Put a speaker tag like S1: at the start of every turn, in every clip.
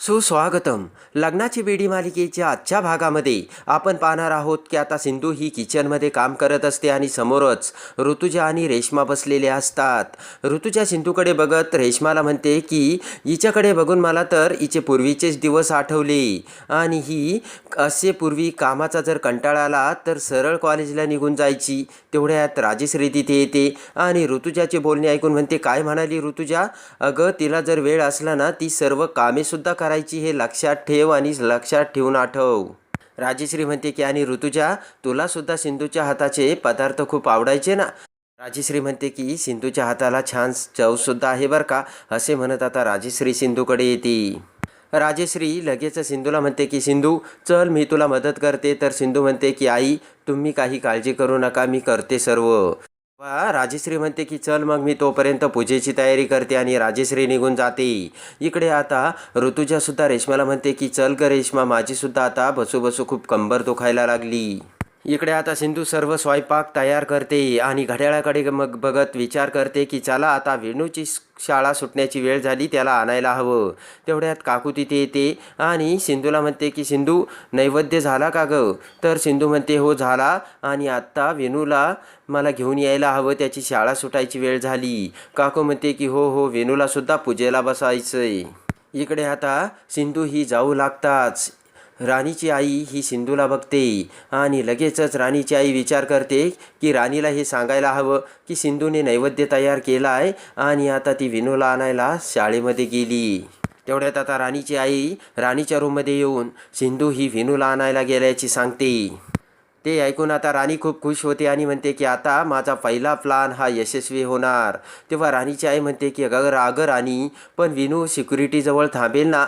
S1: सुस्वागतम. लग्नाची बेडी मालिकेच्या आजच्या भागामध्ये आपण पाहणार आहोत की आता सिंधू ही किचनमध्ये काम करत असते आणि समोरच ऋतुजा आणि रेश्मा बसलेल्या असतात. ऋतुजा सिंधूकडे बघत रेश्माला म्हणते की हिच्याकडे बघून मला तर हिचे पूर्वीचेच दिवस आठवले. आणि ही असे पूर्वी कामाचा जर कंटाळा आला तर सरळ कॉलेजला निघून जायची. तेवढ्यात राजेश्री तिथे येते आणि ऋतुजाचे बोलणे ऐकून म्हणते काय म्हणाली ऋतुजा? अगं तिला जर वेळ असला ना ती सर्व कामेसुद्धा करायची हे लक्षात ठेव आणि लक्षात ठेवून आठव. राजेश्री म्हणते की आणि ऋतुजा तुला सुद्धा सिंधूच्या हाताचे पदार्थ खूप आवडायचे ना? राजेश्री म्हणते की सिंधूच्या हाताला छान चवसुद्धा आहे बरं का? असे म्हणत आता राजेश्री सिंधूकडे येते. राजेश्री लगेच सिंधूला म्हणते की सिंधू चल मी तुला मदत करते. तर सिंधू म्हणते की आई तुम्ही काही काळजी करू नका मी करते सर्व. राजेश्री म्हणते की चल मग मी तोपर्यंत पूजेची तयारी करते आणि राजेश्री निघून जाते. इकडे आता ऋतुजासुद्धा रेश्माला म्हणते की चल ग रेश्मा माझीसुद्धा आता बसू बसू खूप कंबर दुखायला लागली. इकडे आता सिंधू सर्व स्वयंपाक तयार करते आणि घड्याळाकडे मग बघत विचार करते की चला आता वेणूची शाळा सुटण्याची वेळ झाली त्याला आणायला हवं. तेवढ्यात काकू तिथे येते आणि सिंधूला म्हणते की सिंधू नैवेद्य झाला का गं? तर सिंधू म्हणते हो झाला. आणि आत्ता वेणूला मला घेऊन यायला हवं त्याची शाळा सुटायची वेळ झाली. काकू म्हणते की हो हो वेणूलासुद्धा पूजेला पूजेला आहे इकडे आता सिंधू ही जाऊ लागताच. राणीची आई ही सिंधूला बघते आणि लगेचच राणीची आई विचार करते की राणीला हे सांगायला हवं की सिंधूने नैवेद्य तयार केला आहे आणि आता ती विनूला आणायला शाळेमध्ये गेली. तेवढ्यात आता राणीची आई राणीच्या रूममध्ये येऊन सिंधू ही विनूला आणायला गेल्याची सांगते. ते ऐकून आता राणी खूप खुश होते आणि म्हणते की आता माझा पहिला प्लान हा यशस्वी होणार. तेव्हा राणीची आई म्हणते की अगं अगं राणी पण विनू सिक्युरिटीजवळ थांबेल ना.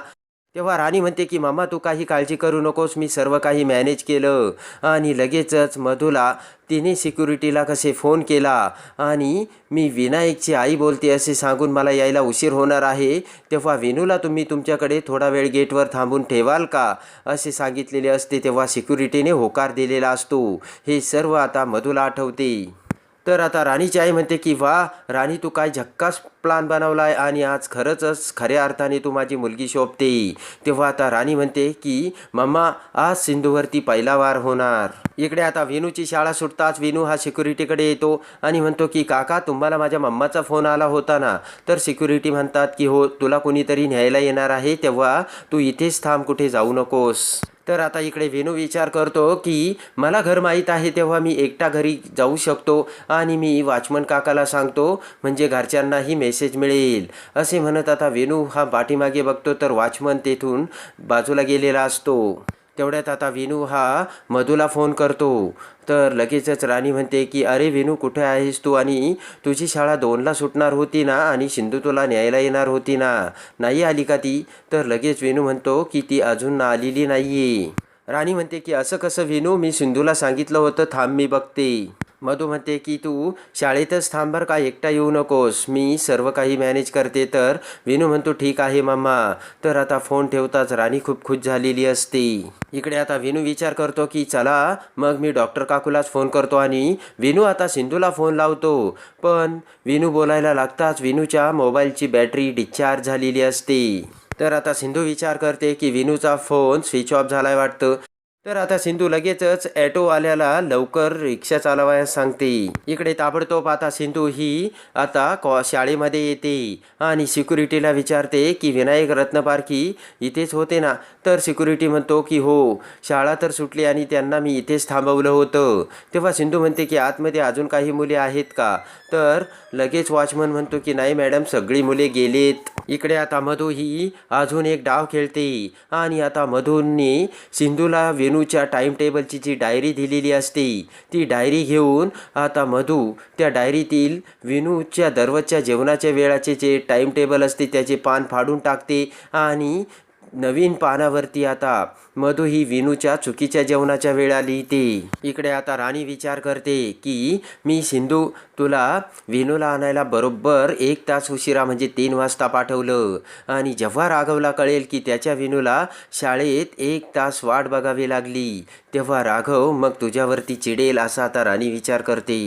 S1: तेव्हा राणी म्हणते की मामा तू काही काळजी करू नकोस. मी सर्व काही मॅनेज केलं आणि लगेचच मधूला तिने सिक्युरिटीला कसे फोन केला आणि मी विनायकची आई बोलते असे सांगून मला यायला उशीर होणार आहे. तेव्हा विनूला तुम्ही तुमच्याकडे थोडा वेळ गेटवर थांबून ठेवाल का? असे सांगितलेले असते तेव्हा सिक्युरिटीने होकार दिलेला असतो. हे सर्व आता मधूला आठवते. तर आता राणीची आई म्हणते की वा राणी तू काय झक्कास प्लान बनवला आहे आणि आज खरंच खऱ्या अर्थाने तू माझी मुलगी शोभते तेव्हा आता राणी म्हणते की मम्मा आज सिंधूवरती पहिला वार होणार. इकडे आता वेनूची शाळा सुटताच वेनू हा सिक्युरिटीकडे येतो आणि म्हणतो की काका तुम्हाला माझ्या मम्माचा फोन आला होता ना? तर सिक्युरिटी म्हणतात की हो तुला कोणीतरी न्यायला येणार आहे तेव्हा तू इथेच थांब कुठे जाऊ नकोस. तर आता इकडे वेणू विचार करतो की मला घर माहीत आहे तेव्हा मी एकटा घरी जाऊ शकतो आणि मी वॉचमन काकाला सांगतो म्हणजे घरच्यांनाही मेसेज मिळेल. असे म्हणत आता वेणू हा पाठीमागे बघतो तर वॉचमन तेथून बाजूला गेलेला असतो. तेवढ्यात आता विनू हा मधूला फोन करतो. तर लगेचच राणी म्हणते की अरे विनू कुठे आहेस तू? आणि तुझी शाळा दोनला सुटणार होती ना? आणि सिंधू तुला न्यायला येणार होती ना? नाही आली का ती? तर लगेच विनू म्हणतो की ती अजून आलेली नाही आहे राणी म्हणते की असं कसं विनू मी सिंधूला सांगितलं होतं थांब मी बघते. मधू म्हणते की तू शाळेतच थांब बरं का एकटा येऊ नकोस. मी सर्व काही मॅनेज करते तर. विनू म्हणतो ठीक आहे मम्मा तर आता फोन ठेवताच राणी खूप खुश झालेली असते. इकडे आता विनू विचार करतो की चला मग मी डॉक्टर काकूलाच फोन करतो आणि विनू आता सिंधूला फोन लावतो. पण विनू बोलायला लागताच विनूच्या मोबाईलची बॅटरी डिस्चार्ज झालेली असते. तर आता सिंधू विचार करते की विनूचा फोन स्विच ऑफ झालाय वाटतं. तर आता सिंधू लगेचच ॲटोवाल्याला लवकर रिक्षा चालवायला सांगते. इकडे ताबडतोब आता सिंधू ही आता कॉ शाळेमध्ये येते आणि सिक्युरिटीला विचारते की विनायक रत्नपारखी इथेच होते ना? तर सिक्युरिटी म्हणतो की हो शाळा तर सुटली आणि त्यांना मी इथेच थांबवलं होतं. तेव्हा सिंधू म्हणते की आतमध्ये अजून काही मुले आहेत का? तर लगेच वॉचमन म्हणतो की नाही मॅडम सगळी मुले गेलेत. इकडे आता मधू ही अजून एक डाव खेळते आणि आता मधूंनी सिंधूला वेणू टाईम टेबलची जी डायरी दिलेली असते ती डायरी घेऊन आता मधू त्या डायरीतील विनूच्या दररोजच्या जेवणाच्या वेळाचे जे टाईमटेबल असते त्याचे पान फाडून टाकते आणि नवीन पानावरती आता मधू ही विनूच्या चुकीच्या जेवणाच्या वेळा लिहिते. इकडे आता राणी विचार करते की मी सिंधू तुला विनूला आणायला बरोबर एक तास उशिरा म्हणजे तीन वाजता पाठवलं. आणि जेव्हा राघवला कळेल की त्याच्या विनूला शाळेत एक तास वाट बघावी लागली तेव्हा राघव मग तुझ्यावरती चिडेल असा आता राणी विचार करते.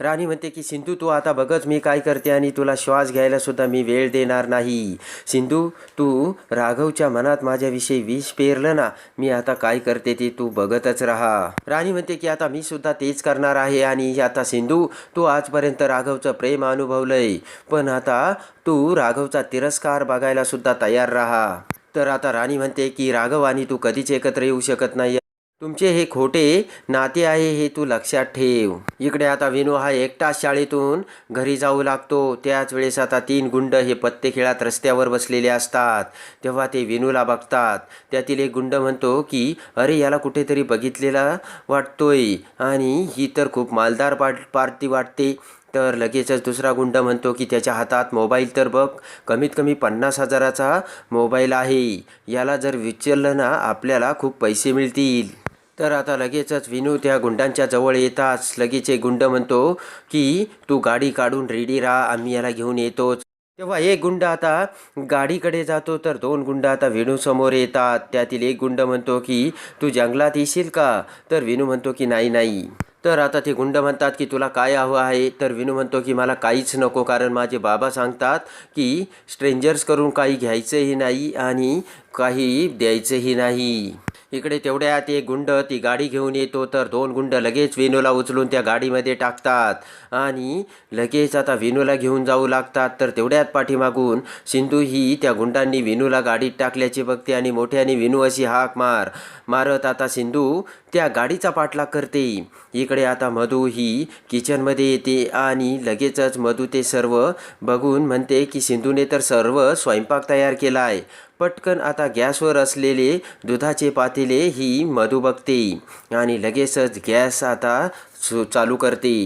S1: राणी म्हणते की सिंधू तू आता बघच मी काय करते आणि तुला श्वास घ्यायला सुद्धा मी वेळ देणार नाही. सिंधू तू राघवच्या मनात माझ्याविषयी विष पेरलं ना मी आता काय करते ते तू बघतच राहा. राणी म्हणते की आता मी सुद्धा तेच करणार आहे आणि आता सिंधू तू आजपर्यंत राघवचं प्रेम अनुभवलंय पण आता तू राघवचा तिरस्कार बघायला सुद्धा तयार राहा. तर आता राणी म्हणते की राघव आणि तू कधीच एकत्र येऊ शकत नाही तुमचे हे खोटे नाते आहे हे तू लक्षात ठेव. इकडे आता विनू हा एकटा शाळेतून घरी जाऊ लागतो. त्याच वेळेस आता तीन गुंड हे पत्ते खेळात रस्त्यावर बसलेले असतात. तेव्हा ते विनूला बघतात. त्यातील एक गुंड म्हणतो की अरे याला कुठेतरी बघितलेला वाटतोय. आणि ही तर खूप मालदार पाट पार्टी वाटते. तर लगेचच दुसरा गुंड म्हणतो की त्याच्या हातात मोबाईल तर बघ. कमीत कमी पन्नास हजाराचा मोबाईल आहे. याला जर विचारलं ना आपल्याला खूप पैसे मिळतील. तर आता लगेचच विनू त्या गुंडांच्या जवळ येताच लगेच एक गुंड म्हणतो की तू गाडी काढून रेडी राहा आम्ही याला घेऊन येतोच. तेव्हा एक गुंड आता गाडीकडे जातो तर दोन गुंड आता विनू समोर येतात. त्यातील एक गुंड म्हणतो की तू जंगलात येशील का? तर विनू म्हणतो की नाही नाही. तर आता ते गुंड म्हणतात की तुला काय हवं आहे? तर विनू म्हणतो की मला काहीच नको कारण माझे बाबा सांगतात की स्ट्रेंजर्स करून काही घ्यायचंही नाही आणि काही द्यायचंही नाही. इकडे तेवढ्यात एक गुंड ती गाडी घेऊन येतो तर दोन गुंड लगेच वेणूला उचलून त्या गाडीमध्ये टाकतात. आणि लगेच आता वेणूला घेऊन जाऊ लागतात तर तेवढ्यात पाठीमागून सिंधू ही त्या गुंडांनी वेणूला गाडीत टाकल्याचे बघते आणि मोठ्याने वेणू अशी हाक मार मारत आता सिंधू त्या गाडीचा पाठलाग करते. इकडे आता मधू ही किचनमध्ये येते आणि लगेचच मधू ते सर्व बघून म्हणते की सिंधूने तर सर्व स्वयंपाक तयार केला आहे पटकन आता गॅसवर असलेले दुधाचे पातेले ही मधू बघते आणि लगेचच गॅस आता सु चालू करते.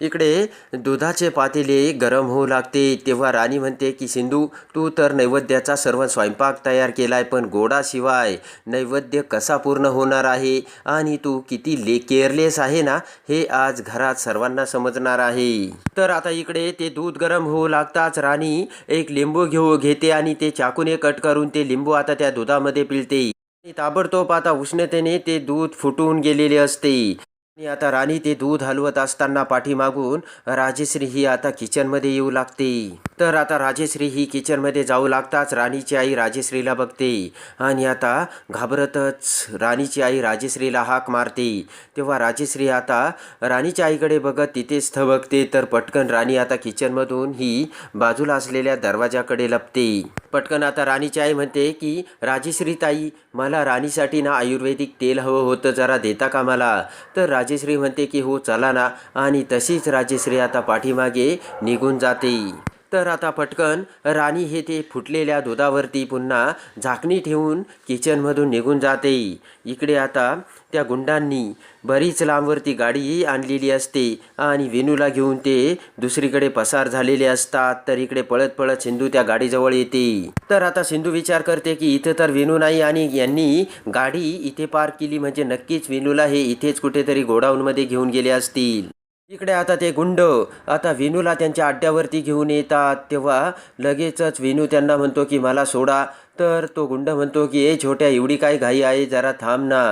S1: इकडे दुधाचे पातेले गरम होऊ लागते. तेव्हा राणी म्हणते की सिंधू तू तर नैवेद्याचा सर्व स्वयंपाक तयार केलाय पण गोडाशिवाय नैवेद्य कसा पूर्ण होणार आहे? आणि तू किती ले केअरलेस आहे ना? हे आज घरात सर्वांना समजणार आहे. तर आता इकडे ते दूध गरम होऊ लागताच राणी एक लिंबू घेऊ घेते आणि ते चाकूने कट करून ते लिंबू आता त्या दुधामध्ये पिळते. ताबडतोब आता उष्णतेने ते दूध फुटून गेलेले असते. आणि आता राणी ते दूध हलवत असताना पाठीमागून राजेश्री ही आता किचनमध्ये येऊ लागते. तर आता राजेश्री ही किचनमध्ये जाऊ लागताच राणीची आई राजेश्रीला बघते आणि आता घाबरतच राणीची आई राजेश्रीला हाक मारते. तेव्हा राजेश्री आता राणीच्या आईकडे बघत तिथेच थबकते तर पटकन राणी आता किचनमधून ही बाजूला असलेल्या दरवाजाकडे लपते. पटकन आता राणीची आई म्हणते की राजेश्री ताई मला राणीसाठी ना आयुर्वेदिक तेल हवं होतं जरा देता का मला? तर राजेश्री म्हणते की हो चला ना. आणि तशीच राजेश्री आता पाठीमागे निघून जाते. तर आता पटकन राणी हे ते फुटलेल्या दुधावरती पुन्हा झाकणी ठेवून किचनमधून निघून जाते. इकडे आता त्या गुंडांनी बरीच लांबवरती गाडी आणलेली असते आणि वेणूला घेऊन ते दुसरीकडे पसार झालेले असतात. तर इकडे पळत पळत सिंधू त्या गाडीजवळ येते. तर आता सिंधू विचार करते की इथं तर वेणू नाही आणि यांनी गाडी इथे पार्क केली म्हणजे नक्कीच वेणूला हे इथेच कुठेतरी गोडाऊनमध्ये घेऊन गेले असतील. इकडे आता ते गुंड आता विनूला त्यांच्या अड्ड्यावरती घेऊन येतात. तेव्हा लगेचच विनू त्यांना म्हणतो की मला सोडा. तर तो गुंड म्हणतो की ए छोट्या एवढी काय घाई आहे? जरा थांब ना.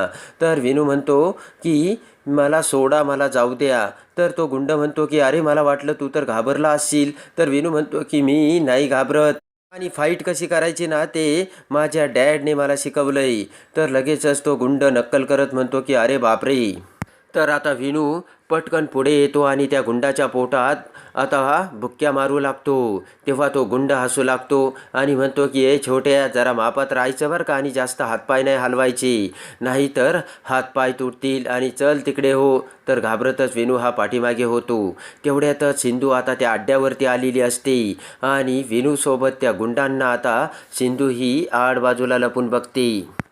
S1: तर विनू म्हणतो की मला सोडा मला जाऊ द्या. तर तो गुंड म्हणतो की अरे मला वाटलं तू तर घाबरला असशील. तर विनू म्हणतो की मी नाही घाबरत. आणि फाईट कशी करायची ना ते माझ्या डॅडने मला शिकवलंय. तर लगेचच तो गुंड नक्कल करत म्हणतो की अरे बापरे. तर आता विनू पटकन पुढे येतो आणि त्या गुंडाच्या पोटात आता हा बुक्क्या मारू लागतो. तेव्हा तो गुंड हसू लागतो आणि म्हणतो की ए छोट्या जरा मापात राहायचं बरं का आणि जास्त हातपाय नाही हलवायचे. नाहीतर हातपाय तुटतील आणि चल तिकडे हो. तर घाबरतच विनू हा पाठीमागे होतो. तेवढ्यातच सिंधू आता त्या अड्ड्यावरती आलेली असते आणि विनूसोबत त्या गुंडांना आता सिंधू ही आड बाजूला लपून बघते.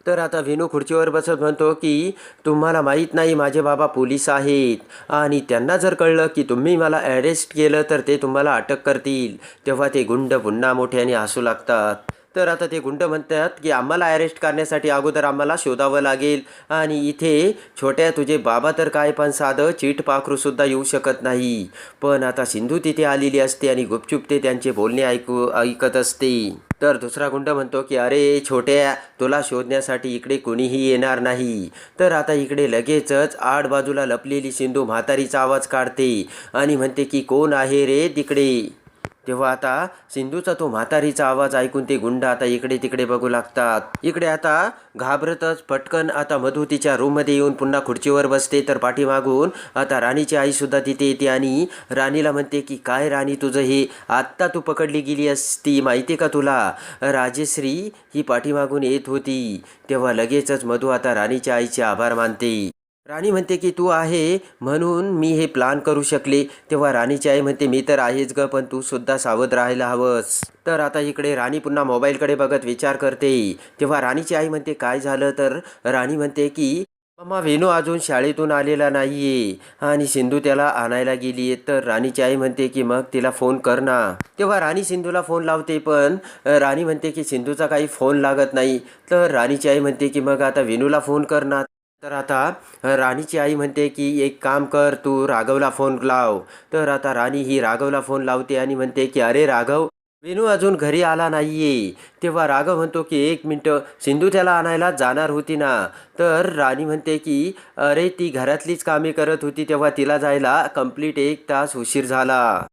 S1: तर आता विनू खुर्चीवर बसत म्हणतो की तुम्हाला माहीत नाही माझे बाबा पोलीस आहेत. आणि त्यांना जर कळलं की तुम्ही मला ॲरेस्ट केलं तर ते तुम्हाला अटक करतील. तेव्हा ते गुंड पुन्हा मोठ्याने हसू लागतात. तर आता ते गुंड म्हणतात की आम्हाला अरेस्ट करण्यासाठी अगोदर आम्हाला शोधावं लागेल. आणि इथे छोट्या तुझे बाबा तर काय पण साधं चीट पाखरूसुद्धा येऊ शकत नाही. पण आता सिंधू तिथे आलेली असते आणि गुपचूप ते त्यांचे बोलणे ऐकू ऐकत असते. तर दुसरा गुंड म्हणतो की अरे छोट्या तुला शोधण्यासाठी इकडे कोणीही येणार नाही. तर आता इकडे लगेचच आड बाजूला लपलेली सिंधू म्हातारीचा आवाज काढते आणि म्हणते की कोण आहे रे तिकडे? तेव्हा आता सिंधूचा तो म्हातारीचा आवाज ऐकून ते गुंड आता इकडे तिकडे बघू लागतात. इकडे आता घाबरतच पटकन आता मधू तिच्या रूममध्ये येऊन पुन्हा खुर्चीवर बसते. तर पाठीमागून आता राणीची आईसुद्धा तिथे येते आणि राणीला म्हणते की काय राणी तुझं हे? आत्ता तू पकडली गेली असती. माहिती का तुला? राजेश्री ही पाठीमागून येत होती. तेव्हा लगेचच मधू आता राणीच्या आईचे आभार मानते. राणी म्हणते की तू आहे म्हणून मी हे प्लान करू शकले. तेव्हा राणीची आई म्हणते मी तर आहेच ग पण तू सुद्धा सावध राहायला हवंस. तर आता इकडे राणी पुन्हा मोबाईलकडे बघत विचार करते. तेव्हा राणीची आई म्हणते काय झालं? तर राणी म्हणते की मम्मा वेणू अजून शाळेतून आलेला नाही आहे आणि सिंधू त्याला आणायला गेली आहे तर राणीची आई म्हणते की मग तिला फोन कर ना. तेव्हा राणी सिंधूला फोन लावते पण राणी म्हणते की सिंधूचा काही फोन लागत नाही. तर राणीची आई म्हणते की मग आता वेणूला फोन कर ना. तर आता राणीची आई म्हणते की एक काम कर तू राघवला फोन लाव. तर आता राणी ही राघवला फोन लावते आणि म्हणते की अरे राघव वेणू अजून घरी आला नाहीये. तेव्हा राघव म्हणतो की एक मिनटं सिंधू त्याला आणायला जाणार होती ना? तर राणी म्हणते की अरे ती घरातलीच कामे करत होती तेव्हा तिला जायला कंप्लीट एक तास उशीर झाला.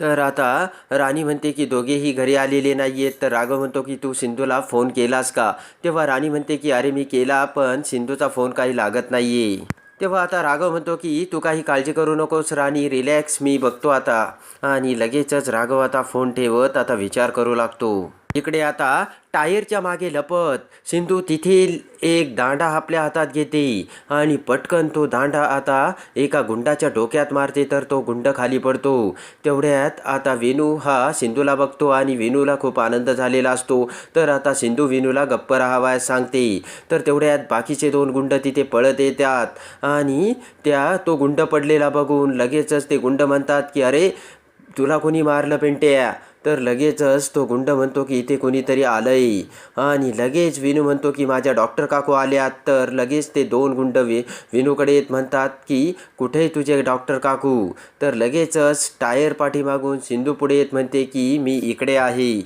S1: तर आता राणी म्हणते की दोघेही घरी आलेले नाही आहेत तर राघव म्हणतो की तू सिंधूला फोन केलास का? तेव्हा राणी म्हणते की अरे मी केला पण सिंधूचा फोन काही लागत नाही आहे तेव्हा आता राघव म्हणतो की तू काही काळजी करू नकोस राणी रिलॅक्स मी बघतो आता. आणि लगेचच राघव आता फोन ठेवत आता विचार करू लागतो. तिकडे आता टायरच्या मागे लपत. सिंधू तिथील एक दांडा आपल्या हातात घेते आणि पटकन तो दांडा आता एका गुंडाच्या डोक्यात मारते तर तो गुंड खाली पडतो. तेवढ्यात आता वेणू हा सिंधूला बघतो आणि वेणूला खूप आनंद झालेला असतो. तर आता सिंधू वेणूला गप्प राहावयास सांगते. तर तेवढ्यात बाकीचे दोन गुंड तिथे पळत येतात आणि त्या तो गुंड पडलेला बघून लगेचच ते गुंड म्हणतात की अरे तुला कोणी मारलं पेंट्या? तर लगेचच तो गुंड म्हणतो की इथे कोणीतरी आलंय. आणि लगेच विनू म्हणतो की माझ्या डॉक्टर काकू आल्यात. तर लगेच ते दोन गुंड वि विनूकडे येत म्हणतात की कुठे तुझे डॉक्टर काकू? तर लगेचच टायर पाठीमागून सिंधू पुढे येत म्हणते की मी इकडे आहे.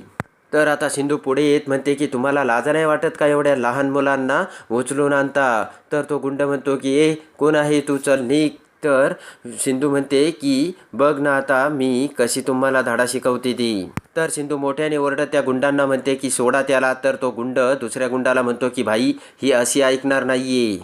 S1: तर आता सिंधू पुढे येत म्हणते की तुम्हाला लाजा नाही वाटत का एवढ्या लहान मुलांना उचलून आणता? तर तो गुंड म्हणतो की ए कोण आहे तू? चल नीक तर सिंधू म्हणते की बघ ना आता मी कशी तुम्हाला धाडा शिकवते ती. तर सिंधू मोठ्याने ओरडत त्या गुंडांना म्हणते की सोडा त्याला. तर तो गुंड दुसऱ्या गुंडाला म्हणतो की भाई ही अशी ऐकणार नाहीये.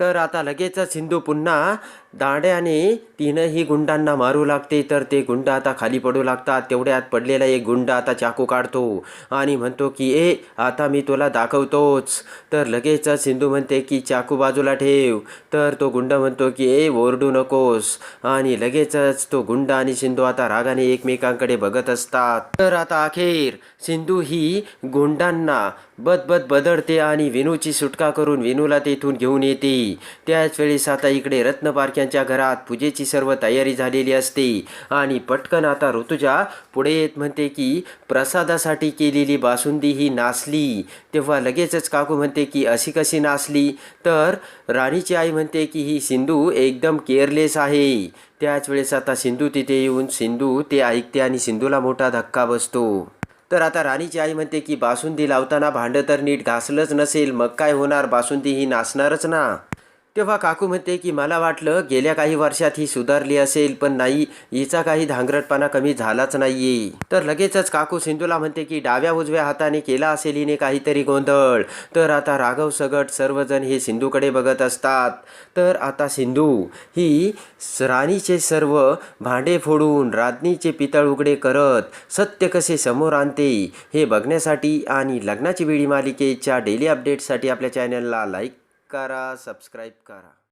S1: तर आता लगेचच सिंधू पुन्हा दांड्याने तीनही गुंडांना मारू लागते तर ते गुंड आता खाली पडू लागतात. तेवढ्यात पडलेला एक गुंड आता चाकू काढतो आणि म्हणतो की ए आता मी तुला दाखवतोच. तर लगेचच सिंधू म्हणते की चाकू बाजूला ठेव. तर तो गुंड म्हणतो की ए ओरडू नकोस. आणि लगेचच तो गुंड आणि सिंधू आता रागाने एकमेकांकडे बघत असतात. तर आता अखेर सिंधू ही गुंडांना बदबद बदडते आणि विनूची सुटका करून विनूला तेथून घेऊन येते. त्याच वेळेस आता इकडे त्यांच्या घरात पूजेची सर्व तयारी झालेली असते. आणि पटकन आता ऋतुजा पुढे येत म्हणते की प्रसादासाठी केलेली बासुंदी ही नासली. तेव्हा लगेचच काकू म्हणते की अशी कशी नासली? तर राणीची आई म्हणते की ही सिंधू एकदम केअरलेस आहे. त्याच वेळेस आता सिंधू तिथे येऊन सिंधू ते ऐकते आणि सिंधूला मोठा धक्का बसतो. तर आता राणीची आई म्हणते की बासुंदी लावताना भांडं तर नीट घासलंच नसेल मग काय होणार? बासुंदी ही नाचणारच ना. तेव्हा काकू म्हणते की मला वाटलं गेल्या काही वर्षात ही सुधारली असेल पण नाही हिचा काही धांगरटपणा कमी झालाच नाहीये. तर लगेचच काकू सिंधूला म्हणते की डाव्या उजव्या हाताने केला असेल हिने काहीतरी गोंधळ. तर आता राघव सगट सर्वजण हे सिंधूकडे बघत असतात. तर आता सिंधू ही राणीचे सर्व भांडे फोडून राज्ञीचे पितळ उघडे करत सत्य कसे समोर आणते हे बघण्यासाठी आणि लग्नाची वेळी मालिकेच्या डेली अपडेटसाठी आपल्या चॅनलला लाईक करा सबस्क्राईब करा.